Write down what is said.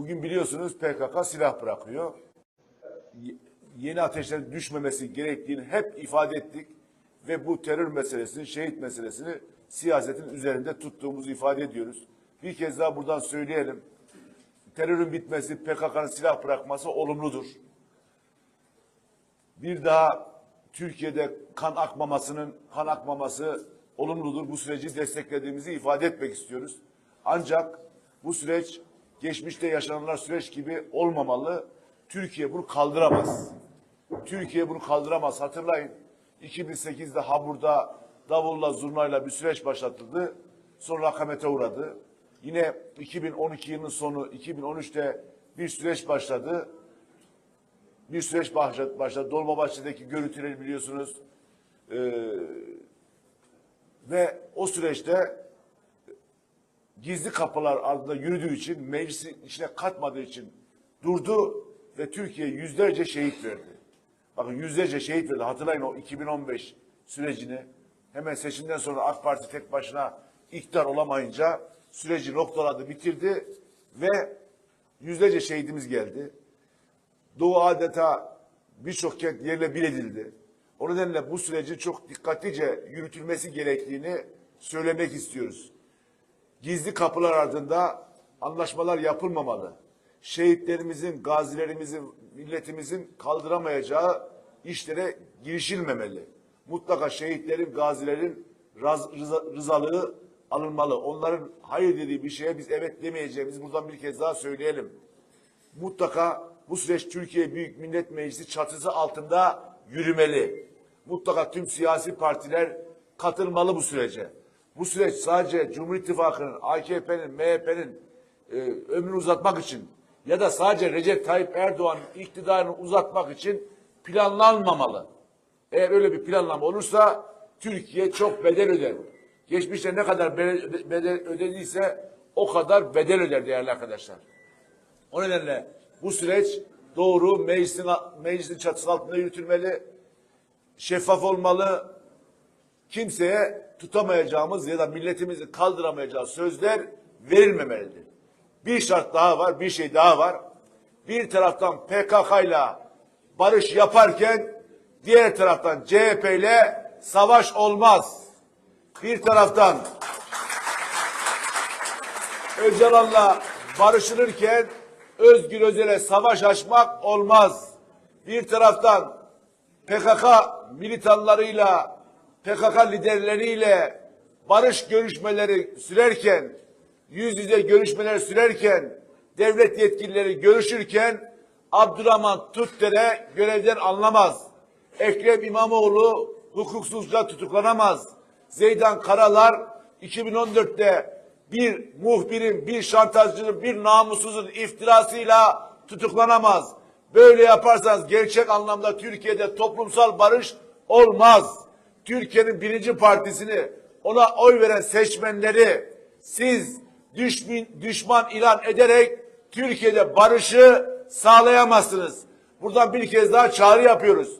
Bugün biliyorsunuz PKK silah bırakıyor. Yeni ateşlerin düşmemesi gerektiğini hep ifade ettik ve bu terör meselesini, şehit meselesini siyasetin üzerinde tuttuğumuzu ifade ediyoruz. Bir kez daha buradan söyleyelim. Terörün bitmesi, PKK'nın silah bırakması olumludur. Bir daha Türkiye'de kan akmamasının kan akmaması olumludur. Bu süreci desteklediğimizi ifade etmek istiyoruz. Ancak bu süreç geçmişte yaşananlar süreç gibi olmamalı. Türkiye bunu kaldıramaz. Türkiye bunu kaldıramaz. Hatırlayın 2008'de Habur'da davulla zurnayla bir süreç başlatıldı. Sonra akamete uğradı. Yine 2012 yılının sonu 2013'te bir süreç başladı bir süreç başladı. başladı. Dolmabahçe'deki görüntüleri biliyorsunuz. Ee, ve o süreçte gizli kapılar ardında yürüdüğü için, meclisin içine katmadığı için durdu ve Türkiye yüzlerce şehit verdi. Bakın yüzlerce şehit verdi. Hatırlayın o 2015 sürecini. Hemen seçimden sonra AK Parti tek başına iktidar olamayınca süreci noktaladı, bitirdi ve yüzlerce şehidimiz geldi. Doğu adeta birçok kent yerle bir edildi. O nedenle bu sürecin çok dikkatlice yürütülmesi gerektiğini söylemek istiyoruz. Gizli kapılar ardında anlaşmalar yapılmamalı. Şehitlerimizin, gazilerimizin, milletimizin kaldıramayacağı işlere girişilmemeli. Mutlaka şehitlerin, gazilerin rızalığı alınmalı. Onların hayır dediği bir şeye biz evet demeyeceğimizi buradan bir kez daha söyleyelim mutlaka bu süreç Türkiye Büyük Millet Meclisi çatısı altında yürümeli. Mutlaka tüm siyasi partiler katılmalı bu sürece. Bu süreç sadece Cumhur İttifakı'nın, AKP'nin, MHP'nin e, ömrünü uzatmak için ya da sadece Recep Tayyip Erdoğan'ın iktidarını uzatmak için planlanmamalı. Eğer öyle bir planlama olursa Türkiye çok bedel öder. Geçmişte ne kadar bedel ödediyse o kadar bedel öder değerli arkadaşlar. O nedenle bu süreç doğru meclisin, meclisin çatısı altında yürütülmeli, şeffaf olmalı, kimseye tutamayacağımız ya da milletimizi kaldıramayacağı sözler verilmemelidir. Bir şart daha var, bir şey daha var. Bir taraftan PKK ile barış yaparken diğer taraftan CHP ile savaş olmaz. Bir taraftan Öcalan'la barışılırken Özgür Özel'e savaş açmak olmaz. Bir taraftan PKK militanlarıyla, PKK liderleriyle barış görüşmeleri sürerken, yüz yüze görüşmeler sürerken, devlet yetkilileri görüşürken Abdurrahman Tutter'e görevden alınamaz. Ekrem İmamoğlu hukuksuzca tutuklanamaz. Zeydan Karalar 2014'te bir muhbirin, bir şantajcının, bir namussuzun iftirasıyla tutuklanamaz. Böyle yaparsanız gerçek anlamda Türkiye'de toplumsal barış olmaz. Türkiye'nin birinci partisini ona oy veren seçmenleri siz düşman, düşman ilan ederek Türkiye'de barışı sağlayamazsınız. Buradan bir kez daha çağrı yapıyoruz.